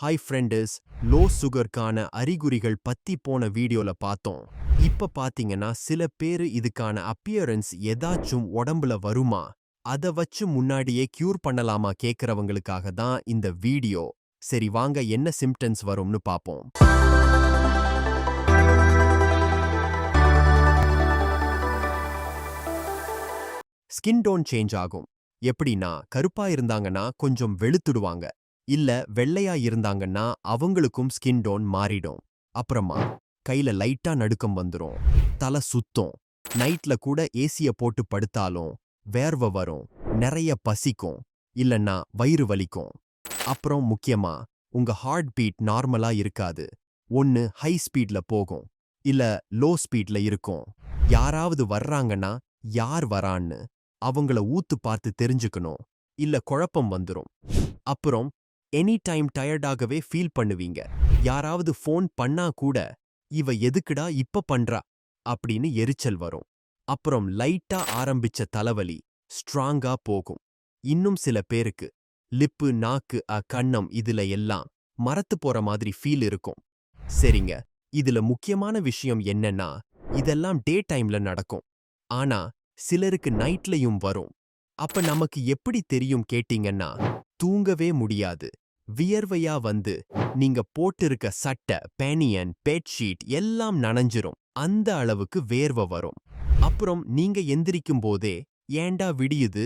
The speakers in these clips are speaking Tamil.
ஹாய் ஃப்ரெண்டஸ் லோ சுகருக்கான அறிகுறிகள் பத்தி போன வீடியோல பார்த்தோம் இப்ப பாத்தீங்கன்னா சில பேரு இதுக்கான அப்பியரன்ஸ் ஏதாச்சும் உடம்புல வருமா? அத வச்சு முன்னாடியே கியூர் பண்ணலாமா கேக்குறவங்களுக்காக தான் இந்த வீடியோ. சரி வாங்க என்ன சிம்டம்ஸ் வரும்னு பார்ப்போம் ஸ்கின் டோன் சேஞ்ச் ஆகும். எப்படின்னா கருப்பா இருந்தாங்கன்னா கொஞ்சம் வெளுத்துடுவாங்க. இல்ல வெள்ளையா இருந்தாங்கன்னா அவங்களுக்கும் ஸ்கின் டோன் மாறிடும். அப்புறமா கையில லைட்டா நடுக்கம் வந்துரும். தலை சுத்தும். நைட்ல கூட ஏசிய போட்டு படுத்தாலும் வேர்வை வரும். நிறைய பசிக்கும். இல்லன்னா வயிறு வலிக்கும். அப்புறம் முக்கியமா உங்க ஹார்ட் பீட் நார்மலா இருக்காது. ஒன்னு ஹை ஸ்பீட்ல போகும். இல்ல லோ ஸ்பீட்ல இருக்கும். யாராவது வர்றாங்கன்னா யார் வரான்னு அவங்கள ஊத்து பார்த்து தெரிஞ்சுக்கணும். இல்ல குழப்பம் வந்துரும். அப்புறம் எனி டைம் டயர்டாகவே ஃபீல் பண்ணுவீங்க. யாராவது ஃபோன் பண்ணா கூட இவ எதுக்குடா இப்ப பண்றா? அப்படின்னு எரிச்சல் வரும். அப்புறம் லைட்டா ஆரம்பிச்ச தலைவலி ஸ்ட்ராங்கா போகும். இன்னும் சில பேருக்கு லிப்பு நாக்கு அ கண்ணம் இதுல எல்லாம் மரத்து போற மாதிரி ஃபீல் இருக்கும். சரிங்க இதுல முக்கியமான விஷயம் என்னன்னா இதெல்லாம் டே டைம்ல நடக்கும். ஆனா சிலருக்கு நைட்லயும் வரும். அப்ப நமக்கு எப்படி தெரியும் கேட்டீங்கன்னா தூங்கவே முடியாது. வியர்வையா வந்து நீங்க போட்டிருக்க சட்டை பேனியன் பெட்ஷீட் எல்லாம் நனைஞ்சிரும். அந்த அளவுக்கு வேர்வை வரும். அப்புறம் நீங்க எந்திரிக்கும் போதே ஏண்டா விடியுது?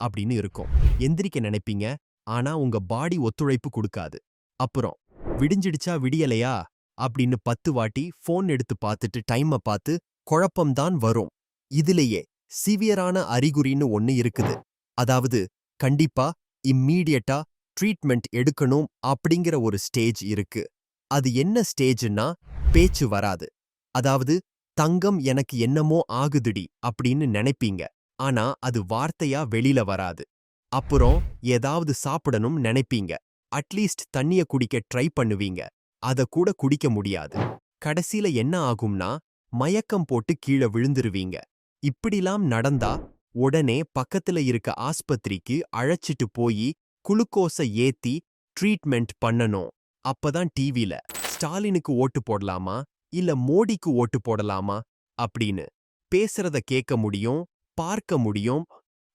அப்படின்னு இருக்கும். எந்திரிக்க நினைப்பீங்க ஆனா உங்க பாடி ஒத்துழைப்பு கொடுக்காது. அப்புறம் விடிஞ்சிடுச்சா விடியலையா? அப்படின்னு பத்து வாட்டி ஃபோன் எடுத்து பார்த்துட்டு டைமை பார்த்து குழப்பம்தான் வரும். இதுலயே சிவியரான அறிகுறின்னு ஒன்னு இருக்குது. அதாவது கண்டிப்பா இம்மீடியட்டா ட்ரீட்மெண்ட் எடுக்கணும் அப்படிங்கிற ஒரு ஸ்டேஜ் இருக்கு. அது என்ன ஸ்டேஜ்னா பேச்சு வராது. அதாவது தங்கம் எனக்கு என்னமோ ஆகுதுடி அப்படின்னு நினைப்பீங்க. ஆனா அது வார்த்தையா வெளியில வராது. அப்புறம் ஏதாவது சாப்பிடணும் நினைப்பீங்க. அட்லீஸ்ட் தண்ணிய குடிக்க ட்ரை பண்ணுவீங்க. அத கூட குடிக்க முடியாது. கடைசில என்ன ஆகும்னா மயக்கம் போட்டு கீழே விழுந்துருவீங்க. இப்படிலாம் நடந்தா உடனே பக்கத்துல இருக்க ஆஸ்பத்திரிக்கு அழைச்சிட்டு போய் குளுக்கோஸை ஏத்தி ட்ரீட்மெண்ட் பண்ணணும். அப்பதான் டிவில ஸ்டாலினுக்கு ஓட்டு போடலாமா? இல்ல மோடிக்கு ஓட்டு போடலாமா? அப்படின்னு பேசுறத கேட்க முடியும் பார்க்க முடியும்.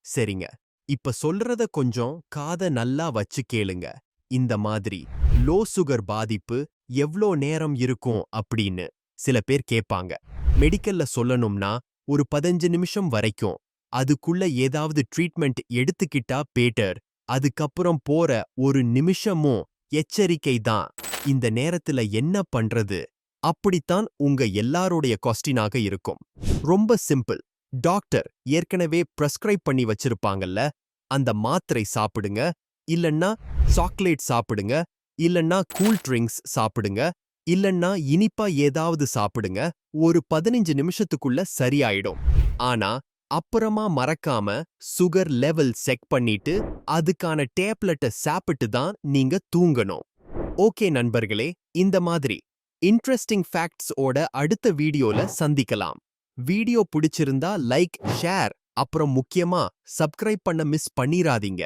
சரிங்க இப்ப சொல்றத கொஞ்சம் காத நல்லா வச்சு கேளுங்க. இந்த மாதிரி லோ சுகர் பாதிப்பு எவ்ளோ நேரம் இருக்கும் அப்படின்னு சில பேர் கேட்பாங்க. மெடிக்கல்ல சொல்லணும்னா ஒரு பதினஞ்சு நிமிஷம் வரைக்கும். அதுக்குள்ள ஏதாவது ட்ரீட்மெண்ட் எடுத்துக்கிட்டா பேட்டர் அதுக்கப்புறம் போற ஒரு நிமிஷமும் எச்சரிக்கை தான். இந்த நேரத்துல என்ன பண்றது? அப்படித்தான் உங்க எல்லாருடைய கொஸ்டினாக இருக்கும். ரொம்ப சிம்பிள் டாக்டர் ஏற்கனவே ப்ரெஸ்கிரைப் பண்ணி வச்சிருப்பாங்கல்ல? அந்த மாத்திரை சாப்பிடுங்க. இல்லன்னா சாக்லேட் சாப்பிடுங்க. இல்லன்னா கூல் ட்ரிங்க்ஸ் சாப்பிடுங்க. இல்லன்னா இனிப்பா ஏதாவது சாப்பிடுங்க. ஒரு பதினஞ்சு நிமிஷத்துக்குள்ள சரியாயிடும். ஆனா அப்புறமா மறக்காம சுகர் லெவல் செக் பண்ணிட்டு அதுக்கான டேப்லெட்டை சாப்பிட்டு தான் நீங்க தூங்கணும். ஓகே நண்பர்களே இந்த மாதிரி இன்ட்ரெஸ்டிங் ஃபேக்ட்ஸ் ஓட அடுத்த வீடியோல சந்திக்கலாம். வீடியோ பிடிச்சிருந்தா லைக் ஷேர் அப்புறம் முக்கியமா சப்ஸ்கிரைப் பண்ண மிஸ் பண்ணிராதீங்க.